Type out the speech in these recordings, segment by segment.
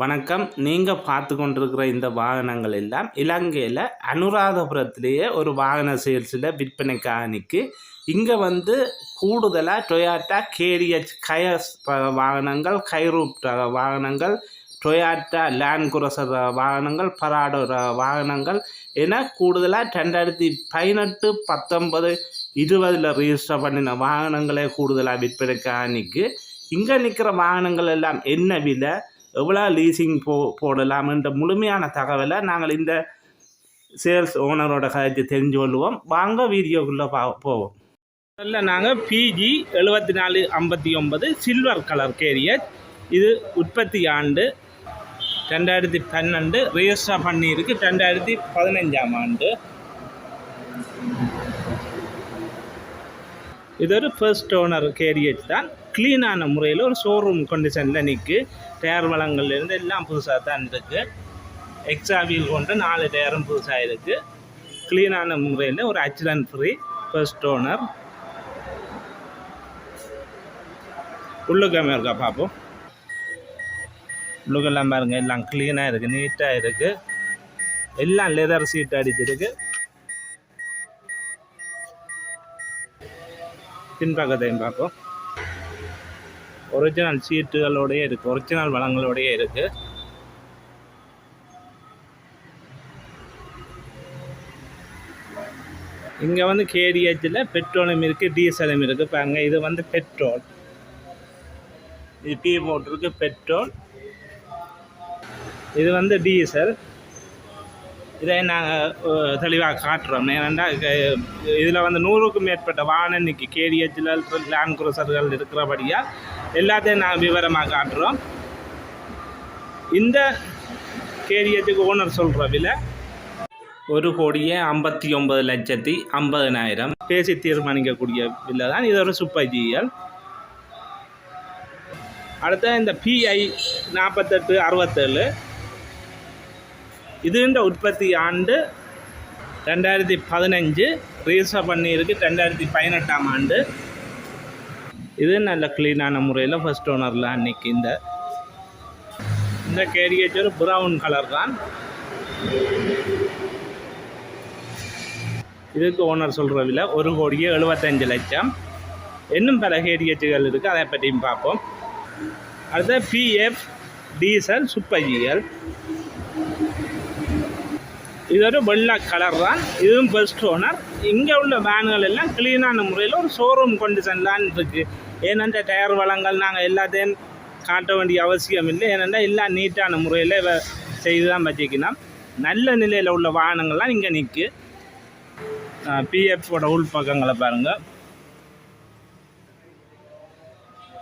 வணக்கம். நீங்கள் பார்த்து கொண்டிருக்கிற இந்த வாகனங்கள் எல்லாம் இலங்கையில் அனுராதபுரத்திலேயே ஒரு வாகன சேல்ஸில் விற்பனைக்காக நிற்கு இங்கே வந்து கூடுதலாக டொயாட்டா கேரியச் கயஸ் வாகனங்கள் கைரூப் ரக வாகனங்கள் டொயாட்டா லேண்ட் குரசர் வாகனங்கள் பராடோ ரக வாகனங்கள் என கூடுதலாக ரெண்டாயிரத்தி பதினெட்டு பத்தொன்பது இருபதில் ரிஜிஸ்டர் பண்ணின வாகனங்களே கூடுதலாக விற்பனைக்கு நிற்கு இங்கே நிற்கிற வாகனங்கள் எல்லாம் என்ன விலை? எவ்வளோ லீசிங் போ போடலாம்ன்ற முழுமையான தகவலை நாங்கள் இந்த சேல்ஸ் ஓனரோட கருத்து தெரிஞ்சு கொள்வோம் வாங்க வீடியோக்குள்ளே பா போவோம். முதல்ல நாங்கள் பிஜி எழுபத்தி நாலு ஐம்பத்தி ஒன்பது சில்வர் கலர் கேரியர் இது உற்பத்தி ஆண்டு ரெண்டாயிரத்தி பன்னெண்டு. ரிஜிஸ்டர் பண்ணியிருக்கு ரெண்டாயிரத்தி பதினஞ்சாம் ஆண்டு. இது ஒரு ஃபர்ஸ்ட் ஓனர் கேரியட் தான். க்ளீனான முறையில் ஒரு ஷோரூம் கண்டிஷனில் நிற்கு டயர் வளங்கள்லேருந்து எல்லாம் புதுசாக தான் இருக்குது எக்ஸ்ட்ரா வீல் கொண்டு நாலு டயரும் புதுசாக இருக்குது க்ளீனான முறையில் ஒரு ஆக்சிடென்ட் ஃப்ரீ ஃபர்ஸ்ட் ஓனர் உள்ளுக்காம இருக்கா பார்ப்போம் உள்ளுக்கெல்லாம் பாருங்கள் எல்லாம் க்ளீனாக இருக்குது நீட்டாக இருக்குது எல்லாம் லெதர் சீட் அடிச்சிருக்கு. பின்பக்கத்தையும் பார்ப்போம் ஒரிஜினல் சீட்டுகளோடையே இருக்குது ஒரிஜினல் வளங்களோடையே இருக்குது இங்கே வந்து கேடிஹெச்சில் பெட்ரோலும் இருக்குது டீசலும் இருக்குது பாருங்க. இது வந்து பெட்ரோல். இது டீ போட்டிருக்கு பெட்ரோல். இது வந்து டீசல். இதை நாங்கள் தெளிவாக காட்டுறோம். ஏனெண்டா இதில் வந்து நூறுக்கும் மேற்பட்ட வாகனம் இன்றைக்கி கேடிஹெச்சில் லேண்ட் குரூசர்கள் இருக்கிறபடியாக எல்லாத்தையும் நாங்கள் விவரமாக காட்டுறோம். இந்த கேரியத்துக்கு ஓனர் சொல்கிற விலை ஒரு கோடியே ஐம்பத்தி ஒன்பது லட்சத்தி ஐம்பதனாயிரம். பேசி தீர்மானிக்கக்கூடிய விலை தான் இது ஒரு சுப்பஜியல் அடுத்த இந்த பிஐ நாற்பத்தெட்டு அறுபத்தேழு. இதுன்ற உற்பத்தி ஆண்டு ரெண்டாயிரத்தி பதினஞ்சு. ரீசர் பண்ணியிருக்கு ரெண்டாயிரத்தி பதினெட்டாம் ஆண்டு. இது நல்ல க்ளீனான முறையில் ஃபஸ்ட் ஓனரில் அன்றைக்கி இந்த இந்த கேரியேஜர் ஒரு ப்ரௌன் கலர் தான். இதுக்கு ஓனர் சொல்கிற விலை ஒரு கோடியே எழுபத்தஞ்சு லட்சம். இன்னும் பல கேரியேஜுகள் இருக்குது அதை பற்றியும் பார்ப்போம். அடுத்த பிஎஃப் டீசல் சூப்பர் ஜிஎல் இது ஒரு வெள்ளை கலர் தான். இதுவும் பெஸ்ட் ஓனர் இங்கே உள்ள வேன்கள் எல்லாம் க்ளீனான முறையில் ஒரு ஷோரூம் கண்டிஷன் தான் இருக்குது ஏனென்ற டயர் வளங்கள் நாங்கள் எல்லாத்தையும் காட்ட வேண்டிய அவசியம் இல்லை. ஏனென்றால் எல்லாம் நீட்டான முறையில் செய்து தான் வச்சுக்கணும் நல்ல நிலையில் உள்ள வாகனங்கள்லாம் இங்கே நிற்கு பிஎஃபோட உள் பக்கங்களை பாருங்கள்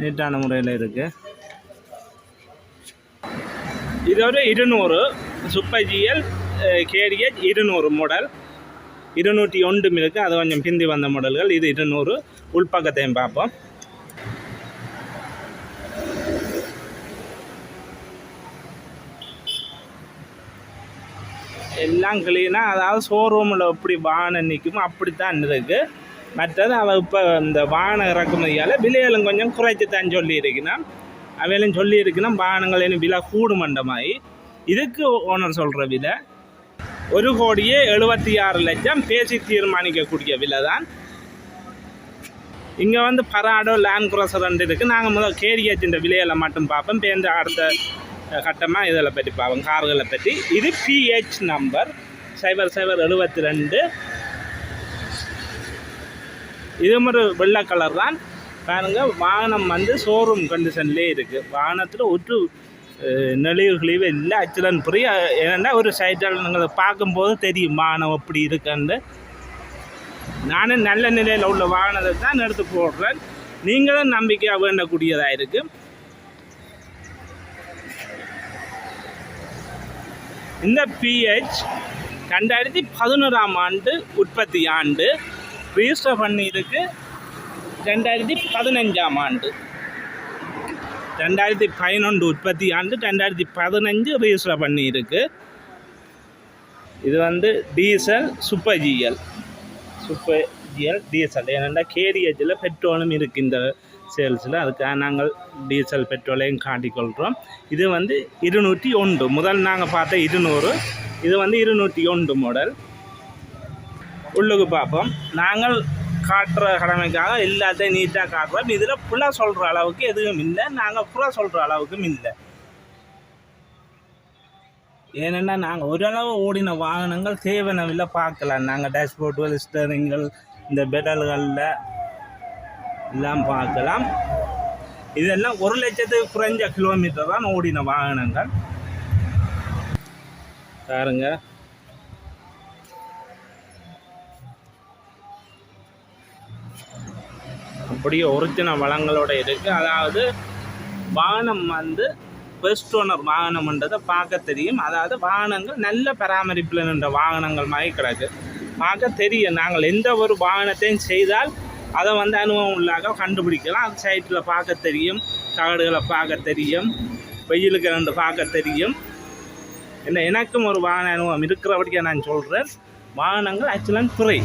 நீட்டான முறையில் இருக்குது இது ஒரு இருநூறு சூப்பர் ஜிஎல் கேடிஎச் இருநூறு மாடல் இருநூற்றி ஒன்று இருக்கு. அது கொஞ்சம் பிந்தி வந்த மாடல்கள் இது இருநூறு. உள்பக்கத்தையும் பார்ப்போம். எல்லாம் கிளீனாக அதாவது ஷோரூமில் எப்படி வானம் நிற்குமோ அப்படித்தான் இருக்குது மற்றது அவள் இப்போ இந்த வானம் இறக்குமதியால் விலைகளும் கொஞ்சம் குறைச்சி தான் சொல்லியிருக்கணும் அவையிலும் சொல்லியிருக்கணும் வானங்கள் இன்னும் விலை கூடு மண்டமாயி இதுக்கு ஓனர் சொல்கிற விலை ஒரு கோடியே எழுபத்தி ஆறு லட்சம் பேசி தீர்மானிக்கக்கூடிய விலை தான். இங்கே வந்து பராடோ லேண்ட் குரோசர் ரெண்டு இருக்குது நாங்கள் முதல் கேரியச்சின் விலையில மட்டும் பார்ப்போம். பேருந்து அடுத்த கட்டமாக இதில் பற்றி பார்ப்போம் கார்களை பற்றி இது பிஹெச் நம்பர் சைபர் சைபர் எழுபத்தி ரெண்டு இது ஒரு வெள்ளை கலர் தான். பாருங்கள் வாகனம் வந்து ஷோரூம் கண்டிஷன்லேயே இருக்குது வாகனத்தில் ஒற்று நெளிவு கிழிவு இல்லை ஆக்சுவலாக புரிய ஏன்னா ஒரு சைட்டால் நீங்கள் பார்க்கும்போது தெரியும் வாகனம் எப்படி இருக்குன்னு. நானும் நல்ல நிலையில் உள்ள வாகனத்தை தான் எடுத்து போடுறேன். நீங்களும் நம்பிக்கையாக வேண்டக்கூடியதாக இருக்குது இந்த பிஹெச் ரெண்டாயிரத்தி பதினோராம் ஆண்டு உற்பத்தி ஆண்டு. ரிஜிஸ்டர் பண்ணியிருக்கு. ரெண்டாயிரத்தி பதினஞ்சாம் ஆண்டு. ரெண்டாயிரத்தி பதினொன்று உற்பத்தி ஆண்டு ரெண்டாயிரத்தி பதினஞ்சு ரிஜிஸ்டர் பண்ணியிருக்கு. இது வந்து diesel super GL super GL diesel ஏனெண்டா கேடிஹெச்சில் பெட்ரோலும் இருக்குது இந்த சேல்ஸில் அதுக்காக நாங்கள் டீசல் பெட்ரோலையும் காட்டிக்கொள்கிறோம். இது வந்து இருநூற்றி ஒன்று. முதல் நாங்கள் பார்த்த இருநூறு. இது வந்து இருநூற்றி ஒன்று மாடல் உள்ளுக்கு பார்ப்போம். நாங்கள் காட்டுற கடமைக்காக எல்லாத்தையும் நீட்டாக காட்டுறோம். இதில் புள்ள சொல்கிற அளவுக்கு எதுவும் இல்லை. நாங்கள் புற சொல்கிற அளவுக்கும் இல்லை. ஏனென்னா நாங்கள் ஓரளவு ஓடின வாகனங்கள் தேவனவில்லை பார்க்கலாம். நாங்கள் டேஷ்போர்டுகள் ஸ்டரிங்கள் இந்த பெடல்களில் எல்லாம் பார்க்கலாம். இதெல்லாம் ஒரு லட்சத்துக்கு குறைஞ்ச கிலோமீட்டர் தான் ஓடின வாகனங்கள். பாருங்க. அப்படியே ஒரிஜினல் வளங்களோட இருக்கு. அதாவது வாகனம் வந்து பெஸ்ட் ஓனர் வாகனம்ன்றதை பார்க்க தெரியும். அதாவது வாகனங்கள் நல்ல பராமரிப்பில் நின்ற வாகனங்கள் மாதிரி கிடக்கு. பார்க்க தெரியும். நாங்கள் எந்த ஒரு வாகனத்தையும் செய்தால் அதை வந்து அனுபவம் உள்ளாக கண்டுபிடிக்கலாம். அது சைட்டில் பார்க்க தெரியும் தகடுகளை பார்க்க தெரியும் வெயிலுக்கு ரெண்டு பார்க்க தெரியும். என்ன எனக்கும் ஒரு வாகன அனுபவம் இருக்கிறபடியாக நான் சொல்கிறேன் வாகனங்கள் ஆக்சுவலாக துறை.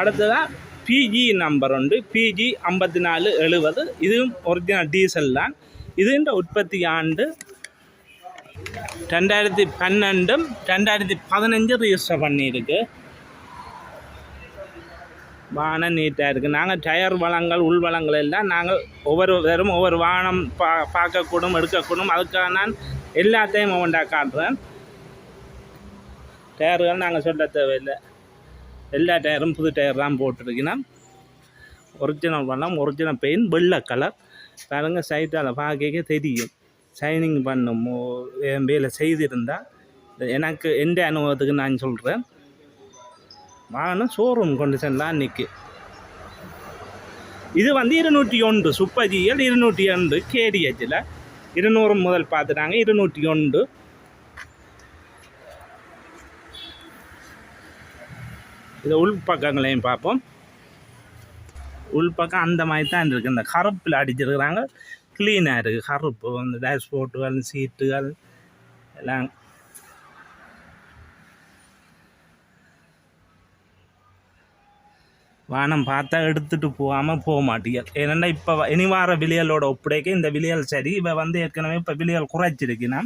அடுத்ததாக பிஜி நம்பர் உண்டு. பிஜி ஐம்பத்தி நாலு எழுபது இதுவும் ஒரிஜினல் டீசல் தான். இதுன்ற உற்பத்தி ஆண்டு ரெண்டாயிரத்தி பன்னெண்டும் ரெண்டாயிரத்தி பதினஞ்சு ரிஜிஸ்டர் பண்ணியிருக்கு. வானம் நீட்டாக இருக்குது நாங்கள் டயர் வளங்கள் உள் வளங்கள் எல்லாம் நாங்கள் ஒவ்வொரு வெறும் ஒவ்வொரு வானம் பா பார்க்கக்கூடும் எடுக்கக்கூடும். அதுக்காக நான் எல்லாத்தையும் ஒவ்வொன்றா காட்டுறேன். டயர்கள் நாங்கள் சொல்ல தேவையில்லை. எல்லா டயரும் புது டயர் தான் போட்டிருக்கணும். ஒரிஜினல் வளம் ஒரிஜினல் பெயின் வெள்ளை கலர் பாருங்க சைட்டால் பார்க்க தெரியும். ஷைனிங் பண்ணும் என் வேலை செய்திருந்தால் எனக்கு எந்த அனுபவத்துக்கு நான் சொல்கிறேன் வாங்கினா ஷோரூம் கொண்டிஷன்லாம் நிற்கு இது வந்து இருநூற்றி ஒன்று சூப்பர் இருநூற்றி ஒன்று கேடிஹெச்சில் இருநூறு முதல் பார்த்துட்டாங்க இருநூற்றி ஒன்று. இது உள்பக்கங்களையும் பார்ப்போம். உள்பக்கம் அந்த மாதிரி தான் இருக்குது இந்த கருப்பில் அடிச்சிருக்கிறாங்க. க்ளீனாக இருக்குது கருப்பு அந்த டேஷ்போர்ட்டுகள் சீட்டுகள் எல்லாம் வானம் பார்த்தா எடுத்துட்டு போகாமல் போக மாட்டீங்க ஏன்னா இப்போ இனி வார விலியலோட ஒப்படைக்க இந்த விலியல் சரி. இப்போ வந்து ஏற்கனவே இப்போ விலியல் குறைச்சிருக்குன்னா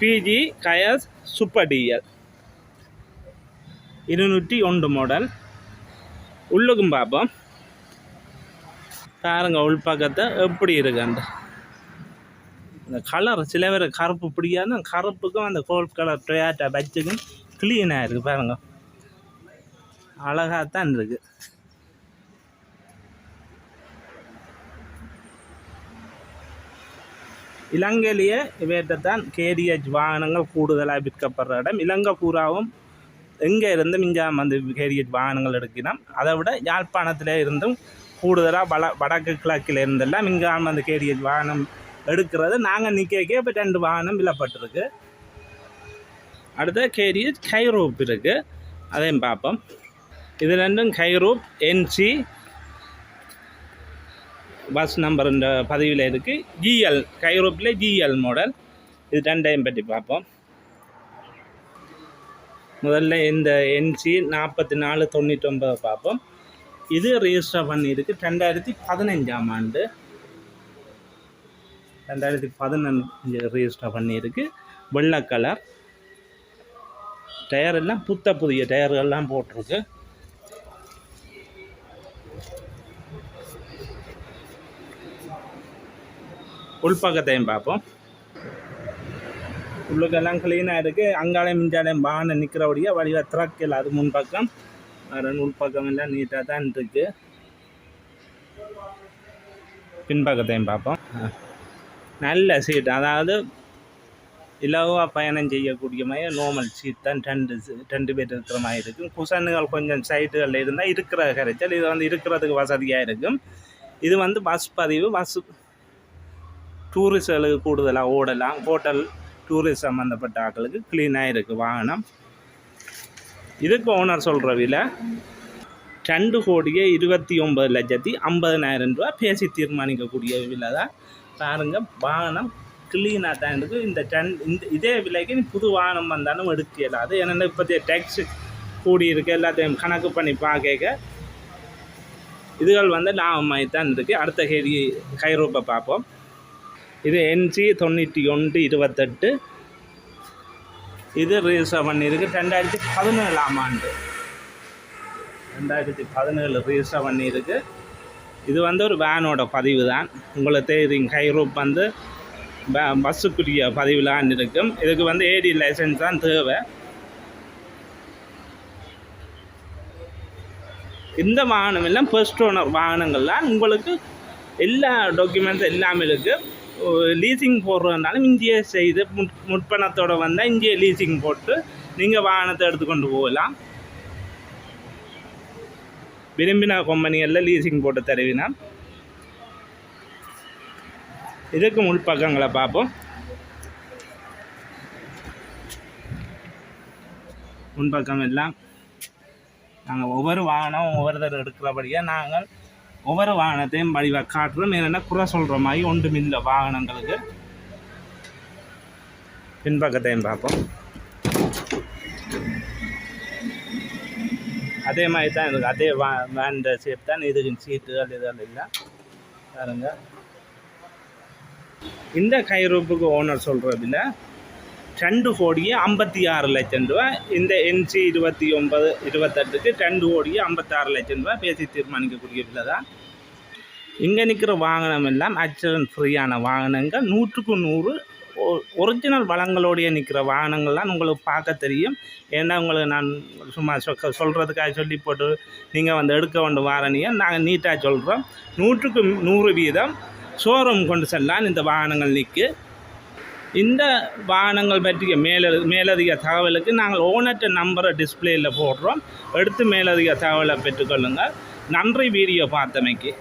பிஜி கயஸ் சூப்பர் டிஎல். இருநூற்றி ஒன்று மாடல் உள்ளுக்கும் பார்ப்போம். பாருங்க உள்பக்கத்தை எப்படி இருக்கு அந்த. இந்த கலர் சில பேர் கருப்பு பிடிக்காது. கருப்புக்கும் அந்த கோல்ட் கலர் டொயாட்டா பச்சுக்கும் க்ளீனாக இருக்குது பாருங்க. அழகாக தான் இருக்கு. இலங்கையிலேயே இவற்றை தான் கேடிஎச் வாகனங்கள் கூடுதலாக விற்கப்படுற இடம். இலங்கை பூராவும் எங்கே இருந்தும் இங்கே வந்து கேடிஎச் வாகனங்கள் எடுக்கணும் அதை விட யாழ்ப்பாணத்தில் இருந்தும் கூடுதலாக வட வடக்கு கிழக்கில் இருந்தெல்லாம் இங்கே வந்து கேடிஎச் வாகனம் எடுக்கிறது. நாங்கள் நிற்க இப்போ ரெண்டு வாகனம் விலப்பட்டிருக்கு. அடுத்த கேடிஎச் கைரோப் இருக்குது அதையும் பார்ப்போம். இது ரெண்டும் கைரூப் என்சி பஸ் நம்பர் இந்த பதிவில் இருக்குது ஜிஎல் கைரோப்பில் ஜிஎல் மாடல் இது ரெண்டையும் பற்றி பார்ப்போம். முதல்ல இந்த என்சி நாற்பத்தி நாலு தொண்ணூற்றொம்பது பார்ப்போம். இது ரிஜிஸ்டர் பண்ணியிருக்கு ரெண்டாயிரத்தி பதினஞ்சாம் ஆண்டு. ரெண்டாயிரத்தி பதினஞ்சு ரிஜிஸ்டர் பண்ணியிருக்கு. வெள்ளை கலர் டயர் எல்லாம் புத்த புதிய டயர்கள்லாம் போட்டிருக்கு. உள்பக்கத்தையும் பார்ப்போம். உள்ளுக்கெல்லாம் க்ளீனாக இருக்குது அங்காலையும் மிஞ்சாலையும் வாகனம் நிற்கிறபடியே வழியாக திறக்கல அது முன்பக்கம். வேறு உள்பக்கம் எல்லாம் நீட்டாக தான் இருக்குது பின்பக்கத்தையும் பார்ப்போம். நல்ல சீட் அதாவது இலவாக பயணம் செய்யக்கூடிய மாதிரி நோமல் சீட் தான் ரெண்டு ரெண்டு பேர் இருக்கிற மாதிரி இருக்கும். குஷனுகள் கொஞ்சம் சைட்டுகளில் இருந்தால் இருக்கிற கரைச்சல் இது வந்து இருக்கிறதுக்கு வசதியாக இருக்கும். இது வந்து பஸ் பதிவு பஸ் டூரிஸ்டுகளுக்கு கூடுதலாக ஓடலாம். ஹோட்டல் டூரிஸ்ட் சம்மந்தப்பட்ட ஆட்களுக்கு க்ளீனாக இருக்குது வாகனம். இதுக்கு ஓனர் சொல்கிற விலை ரெண்டு கோடியே இருபத்தி ஒம்பது லட்சத்தி ஐம்பதனாயிரம் ரூபா பேசி தீர்மானிக்கக்கூடிய விலை தான் பாருங்கள் வாகனம் க்ளீனாக தான் இருக்குது இந்த டன் இந்த இதே விலைக்கு நீ புது வாகனம் வந்தாலும் எடுக்க இயலாது. ஏன்னா இப்போதைய டேக்ஸ் கூடி இருக்கு எல்லாத்தையும் கணக்கு பண்ணி பார்க்க. இதுகள் வந்து லாபமாகி தான் இருக்குது அடுத்த கேள்வி கைரூப்பை பார்ப்போம். இது என்சி தொண்ணூற்றி ஒன்று இருபத்தெட்டு. இது ரிஜிஸ்டர் பண்ணியிருக்கு ரெண்டாயிரத்தி பதினேழாம் ஆண்டு. ரெண்டாயிரத்தி பதினேழு ரிஜிஸ்டர் பண்ணியிருக்கு இது வந்து ஒரு வேனோட பதிவு தான் உங்களை தெரியும் கைரூப் வந்து ப- பஸ்ஸுக்குரிய பதிவுலான் இருக்கும். இதுக்கு வந்து ஏடி லைசன்ஸ் தான் தேவை. இந்த வாகனம் எல்லாம் ஃபர்ஸ்ட் ஓனர் வாகனங்கள்லாம் உங்களுக்கு எல்லா டாக்குமெண்ட்ஸ் எல்லாமே இருக்குது லீசிங் போடுறதுனாலும் இங்கேயே செய்து முட் முற்பணத்தோட வந்தால் இங்கேயே லீசிங் போட்டு நீங்கள் வாகனத்தை எடுத்துக்கொண்டு போகலாம். விரும்பின கம்பெனிகளில் லீசிங் போட்டு தருவினா இதுக்கு முன்பக்கங்களை பார்ப்போம். முன்பக்கம் எல்லாம் நாங்கள் ஒவ்வொரு வாகனம் ஒவ்வொருத்தர் எடுக்கிறபடியாக நாங்கள் ஒவ்வொரு வாகனத்தையும் வடிவாக காட்டுறோம் என்ன குறை சொல்கிற மாதிரி ஒன்றும் இல்லை வாகனங்களுக்கு. பின்பக்கத்தையும் பார்ப்போம். அதே மாதிரி தான் இருக்குது அதே வா வேண்ட ஷேப் தான் இதுக்கு சீட்டுகள் இதெல்லாம் இல்லை. பாருங்க. இந்த கைரூப்புக்கு ஓனர் சொல்கிறதுல ரெண்டு கோடியே ஐம்பத்தி ஆறு லட்சம் ரூபா. இந்த என்சி இருபத்தி ஒன்பது இருபத்தெட்டுக்கு ரெண்டு கோடியே ஐம்பத்தாறு லட்சம் ரூபா பேசி தீர்மானிக்கக்கூடிய விலை தான். இங்கே நிற்கிற வாகனம் எல்லாம் ஆக்சிடென்ட் ஃப்ரீயான வாகனங்கள். நூற்றுக்கு நூறு ஒரிஜினல் வளங்களோடைய நிற்கிற வாகனங்கள்லாம் உங்களுக்கு பார்க்க தெரியும். ஏன்னா உங்களுக்கு நான் சும்மா சொ சொல்கிறதுக்காக சொல்லி போட்டு நீங்கள் வந்து எடுக்க வேண்டும் வாரணியை நாங்கள் நீட்டாக சொல்கிறோம் நூற்றுக்கு நூறு வீதம் ஷோரூம் கொண்டு செல்லான் இந்த வாகனங்கள் நிற்கு இந்த வாகனங்கள் பற்றிய மேல மேலதிக தகவலுக்கு நாங்கள் ஓனர்ட்ட நம்பரை டிஸ்பிளேயில் போடுறோம். எடுத்து மேலதிக தகவலை பெற்றுக்கொள்ளுங்கள். நன்றி வீடியோ பார்த்தமைக்கு.